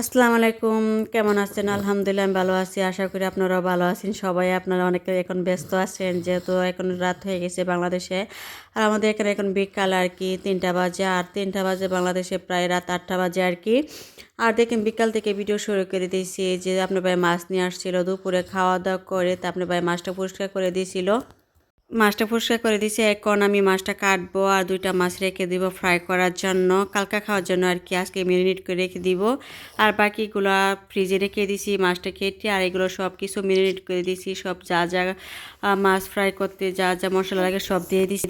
আসসালামু আলাইকুম, কেমন আছেন? আলহামদুলিল্লাহ আমি ভালো আছি, আশা করি আপনারাও ভালো আছেন। সবাই আপনারা অনেকে এখন ব্যস্ত আছেন, যেহেতু এখন রাত হয়ে গেছে বাংলাদেশে। আর আমাদের এখানে এখন বিকাল আর কি, তিনটা বাজে, আর তিনটা বাজে বাংলাদেশে প্রায় রাত আটটা বাজে আর কি। আর দেখেন, বিকাল থেকে ভিডিও শুরু করে দিয়েছি, যে আপনার ভাই মাছ নিয়ে আসছিল, দুপুরে খাওয়া দাওয়া করে তা আপনার ভাই মাছটা পরিষ্কার করে দিয়েছিল। মাছটা পরিষ্কার করে দিয়েছি। এখন আমি মাছটা কাটবো আর দুইটা মাছ রেখে দিব ফ্রাই করার জন্য। কালকা খাওয়ার জন্য আর কি, আজকে মেরিনেট করে রেখে দিব। আর বাকিগুলো ফ্রিজে রেখে দিয়েছি, মাছটা কেটে আর এগুলো সব কিছু মেরিনেট করে দিয়েছি। সব যা যা মাছ ফ্রাই করতে যা যা মশলা লাগে সব দিয়ে দিয়েছি।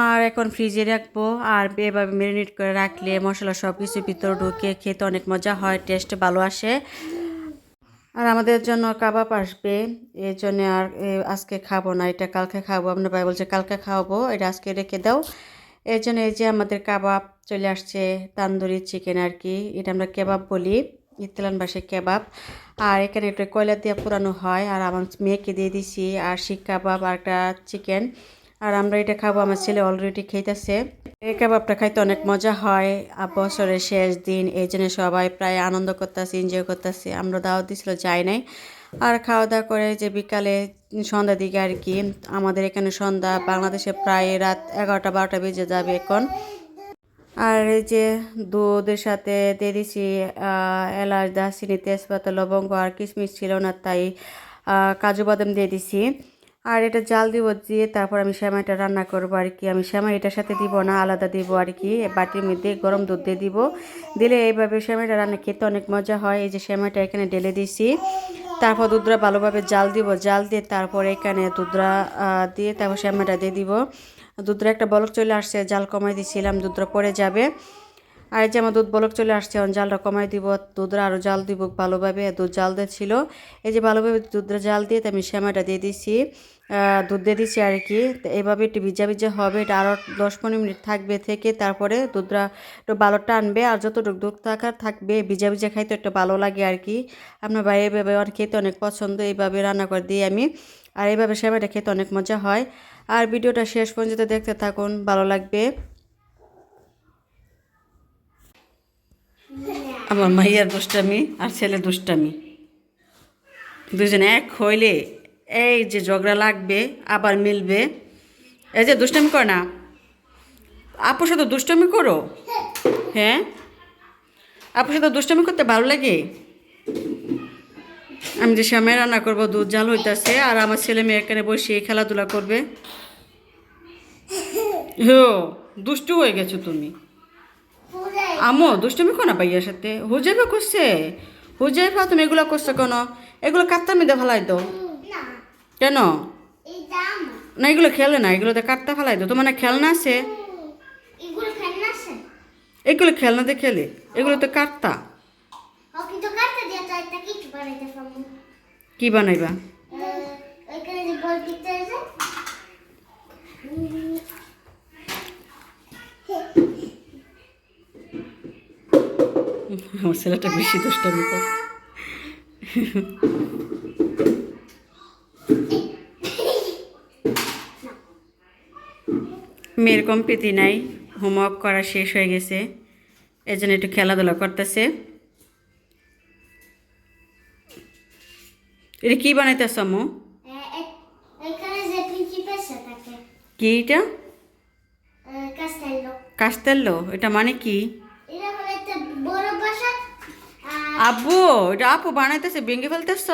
আর এখন ফ্রিজে রাখব। আর এভাবে মেরিনেট করে রাখলে মশলা সব কিছু ভিতরে ঢুকে খেতে অনেক মজা হয়, টেস্ট ভালো আসে। আর আমাদের জন্য কাবাব আসবে, এর জন্য আর আজকে খাব না, এটা কালকে খাব। আপনার ভাই বলছে, কালকে খাওয়াবো, এটা আজকে রেখে দাও। এর জন্য এই যে আমাদের কাবাব চলে আসছে, তান্দুরি চিকেন আর কি, এটা আমরা কেবাব বলি, ইতলান ভাষায় কেবাব। আর এখানে একটু কয়লা দিয়ে পুরানো হয়, আর আমার মেয়েকে দিয়ে দিছি, আর শিক কাবাব আর একটা চিকেন। আর আমরা এটা খাব, আমার ছেলে অলরেডি খাইতেছে। এই কাবাবটা খাইতে অনেক মজা হয়। বছরের শেষ দিন, এই জন্য সবাই প্রায় আনন্দ করতেছে এনজয় করতেছে। আমরা দাওয়াত দিছিল, যাই নাই। আর খাওয়া দাওয়া করে যে বিকালে সন্ধ্যার দিকে আর কি, আমাদের এখানে সন্ধ্যা, বাংলাদেশে প্রায় রাত এগারোটা, বারোটা বেজে যাবে এখন। আর এই যে দুধের সাথে দিয়ে দিছি এলাচ দাসিনি তেজপাতা, লবঙ্গ আর কিশমিশ ছিল না, তাই কাজু বাদাম দিয়ে দিছি। আর এটা জাল দিব দিয়ে তারপর আমি সেমাইটা রান্না করব আর কি। আমি সেমাই এটার সাথে দিব না, আলাদা দিব আর কি। বাটির মধ্যে গরম দুধ দিয়ে দিব। দিলে এইভাবে সেমাইটা রান্না খেতে অনেক মজা হয়। এই যে সেমাইটা এখানে ঢেলে দিছি তারপর দুধরা ভালোভাবে জাল দিব। জাল দিয়ে তারপর এখানে দুধরা দিয়ে তারপর সেমাইটা দিয়ে দিব। দুধরা একটা বলক চলে আসছে, জাল কমাই দিছিলাম, দুধরা পড়ে যাবে। আর এই যে আমার দুধ বলক চলে আসছে, এখন জালটা কমাই দিব, দুধরা আরও জাল দিব ভালোভাবে। দুধ জাল দিয়েছিল এই যে ভালোভাবে দুধরা জাল দিয়ে তো আমি শ্যামাটা দিয়ে দিছি দুধ দিয়ে দিছি আর কি। তো এইভাবে একটু ভিজা ভিজা হবে, এটা আরও দশ পনেরো মিনিট থাকবে থেকে, তারপরে দুধরা একটু ভালো টানবে, আর যতটুকু দুধ থাকার থাকবে, ভিজা ভিজা খাইতে একটু ভালো লাগে আর কি। আপনার এইভাবে অনেক খেতে অনেক পছন্দ, এইভাবে রান্না করে দিই আমি, আর এইভাবে শ্যামাটা খেতে অনেক মজা হয়। আর ভিডিওটা শেষ পর্যন্ত দেখতে থাকুন, ভালো লাগবে। আমার মাইয়ার দুষ্টামি আর ছেলে দুষ্টামি। দুজনে এক হইলে এই যে ঝগড়া লাগবে, আবার মিলবে। এই যে দুষ্টামি কর না। আপুর সাথে দুষ্টামি করো? হ্যাঁ? আপুর সাথে দুষ্টামি করতে ভালো লাগে? আমি যে সামনে রান্না করব, দুধ জাল হইতাছে, আর আমার ছেলে মেয়ে এখানে বসে খেলাধুলা করবে। হো দুষ্টু হয়ে গেছো তুমি। আমো দুষ্টুমি কোনা ভাইয়ার সাথে। হুজাইবা করছে। হুজাইবা তুমি এগুলো করছ কেন? এগুলো কাটতা মেদে ফেলাই দো কেন? না এগুলো খেলে না এগুলোতে কাটতা ফেলাই দো তোমার না খেলনা আছে? এগুলো খেলনাতে খেলে। এগুলো তো কাটতা তো কি বানাইবা ওইখানে যে বল দিতে আছে আমার ছেলেটা বেশি দুষ্টামি করে। মেয়ের কম্পিতি নাই হোমওয়ার্ক করা শেষ হয়ে গেছে এই জন্য একটু খেলাধুলা করতেছে। এটা কি বানাইতেছ প্রিন্সিপালসা থাকে। কি এটা? কাস্টেলো কাস্তেল্লো এটা মানে কি এটা হলো একটা বড় বাসা আব্বু এটা আপু বানাইতেছে ভেঙে ফেলতেছ?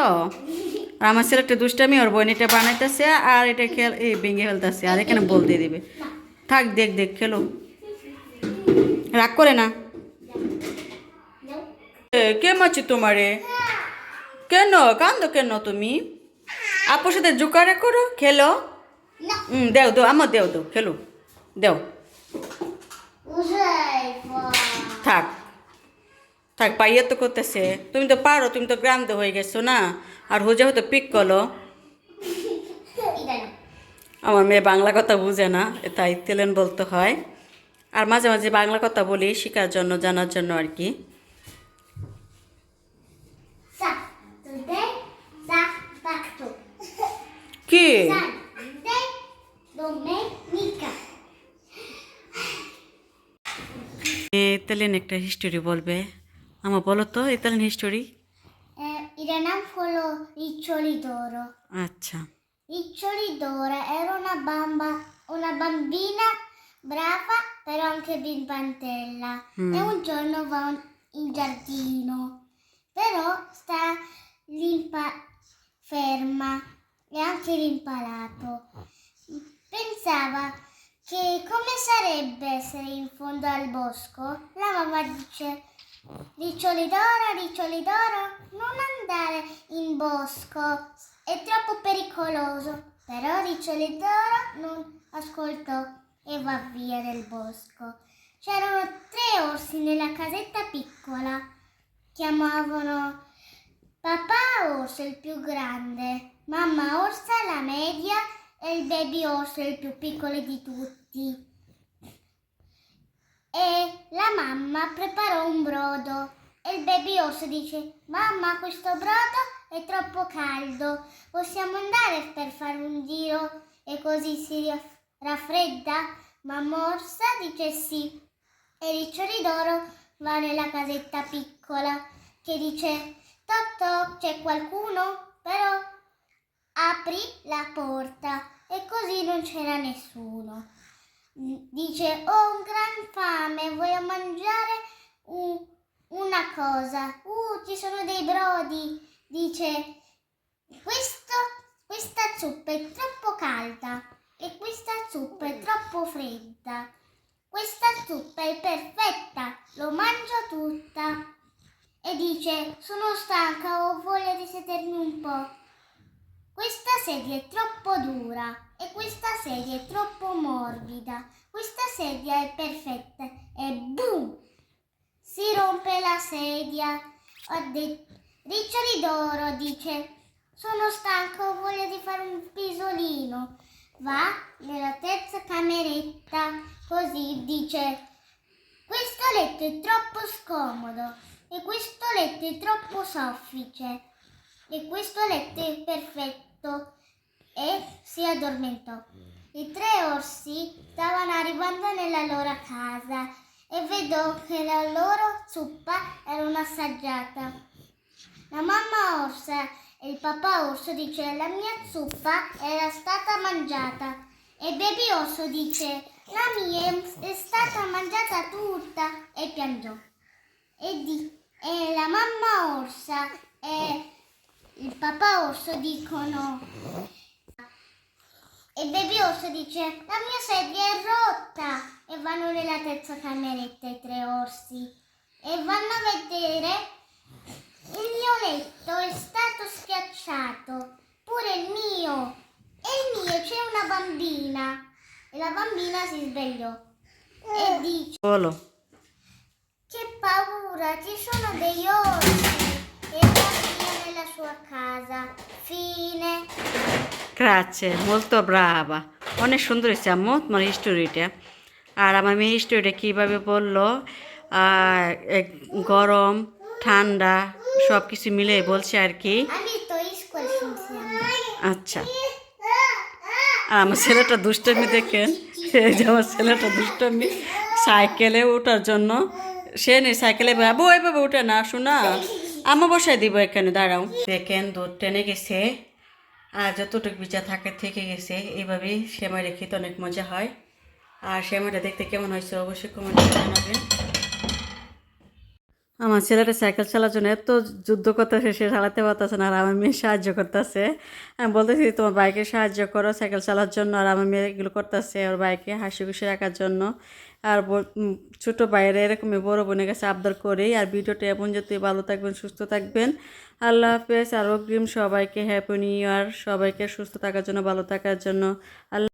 আর আমার ছেলেটা দুষ্টামি ওর বোন এটা বানাইতেছে আর এটা খেল এই ভেঙে ফেলতেছে আর এখানে বল দিয়ে দিবে। থাক দেখ দেখ খেলো। রাগ করে না? কে মাছি তোমারে? কেন? কান্দো কেন তুমি? আপুর সাথে জোকারে করো খেলো? হুম দেও দেও আমার দেও দেও খেলো। দেও উজাই থাক থাক পাইয়া তো করতেছে। তুমি তো পারো, তুমি তো গ্রাম তো হয়ে গেছো না? আর হোজা হয়তো পিক না আমার মেয়ে বাংলা কথা বুঝে না, তাই তেলেন বলতে হয়। আর মাঝে মাঝে বাংলা কথা বলি শেখার জন্য, জানার জন্য আর কি. কি? তেলেন একটা হিস্টোরি বলবে। అమ్మ బోలో తో ఇతని హిస్టరీ ಇದರ nome fu Riccioli d'Oro. Accia. Riccioli d'Oro era una, bamba, una bambina brava però anche bimbantella mm. e un giorno va in giardino però sta l'impa ferma e anche l'impalato pensava che come sarebbe essere in fondo al bosco la mamma dice Riccioli d'oro, riccioli d'oro, non andare in bosco, è troppo pericoloso. Però Riccioli d'oro non ascoltò e va via nel bosco. C'erano tre orsi nella casetta piccola. Chiamavano papà orso il più grande, mamma orsa la media e il baby orso il più piccolo di tutti. E la mamma preparò un brodo e il baby orso dice mamma questo brodo è troppo caldo, possiamo andare per fare un giro e così si raff- raffredda? Mamma orsa dice sì e Riccioli d'oro va nella casetta piccola che dice toc toc c'è qualcuno? Però apri la porta e così non c'era nessuno. Dice ho un gran fame, voglio mangiare un- una cosa. Uh, ci sono dei brodi. Dice questo, questa zuppa è troppo calda e questa zuppa è troppo fredda. Questa zuppa è perfetta, lo mangio tutta. E dice sono stanca, ho voglia di sedermi un po'. Questa sedia è troppo dura e questa sedia è troppo morbida. Questa sedia è perfetta e boom! Si rompe la sedia. Detto, Riccioli d'oro dice, sono stanco, ho voglia di fare un pisolino. Va nella terza cameretta, così dice, questo letto è troppo scomodo e questo letto è troppo soffice e questo letto è perfetto e si addormentò. I tre orsi stavano arrivando nella loro casa e vedo che la loro zuppa era un'assaggiata. La mamma orsa e il papà orso dice la mia zuppa era stata mangiata e baby orso dice la mia è- è stata mangiata tutta e piangiò. E, di- e la mamma orsa e il papà orso dicono e il baby orso dice la mia sedia è rotta e vanno nella terza cameretta i tre orsi e vanno a vedere il mio letto è stato schiacciato pure il mio e il mio c'è una bambina e la bambina si svegliò e dice che paura, ci sono degli orsi nella sua casa. Fine. গ্রাচে molto brava অনেক সুন্দর হয়েছে আম্মু তোমার হিস্টোরিটা আর আমার মেয়ে হিস্টোরিটা কীভাবে বলল গরম ঠান্ডা সব কিছু মিলে বলছে আর কি আচ্ছা আর আমার ছেলেটা দুষ্টমি দেখেন এই যে আমার ছেলেটা দুষ্টমি সাইকেলে ওঠার জন্য সে নেই সাইকেলে বাবু ওইভাবে উঠে না শোনা আমা বসাই দিব এখানে, দাঁড়াও। দেখেন, দুধ টেনে গেছে, আর যতটুকু বিচা থাকে থেকে গেছে। এইভাবেই সেমাই রেখে তো অনেক মজা হয়। আর সেমাইটা দেখতে কেমন হয়েছে অবশ্যই কমেন্টে জানাবেন। আমার ছেলেটা সাইকেল চালার জন্য এত যুদ্ধ করতেছে, সে চালাতে পারতেছে না আর আমার মেয়ে সাহায্য করতেছে। আমি বলতেছি, তোমার বাইকে সাহায্য করো সাইকেল চালার জন্য আর আমার মেয়ে এগুলো করতেছে, ওর বাইকে হাসি খুশি রাখার জন্য। আর ছোট বাইরে এরকমই বড় বোনের কাছে আবদার করি আর ভিডিওটা এমন যাতে ভালো থাকবেন, সুস্থ থাকবেন। আল্লাহ হাফেজ। আর অগ্রিম সবাইকে হ্যাপি নিউ ইয়ার সবাইকে সুস্থ থাকার জন্য, ভালো থাকার জন্য। আল্লাহ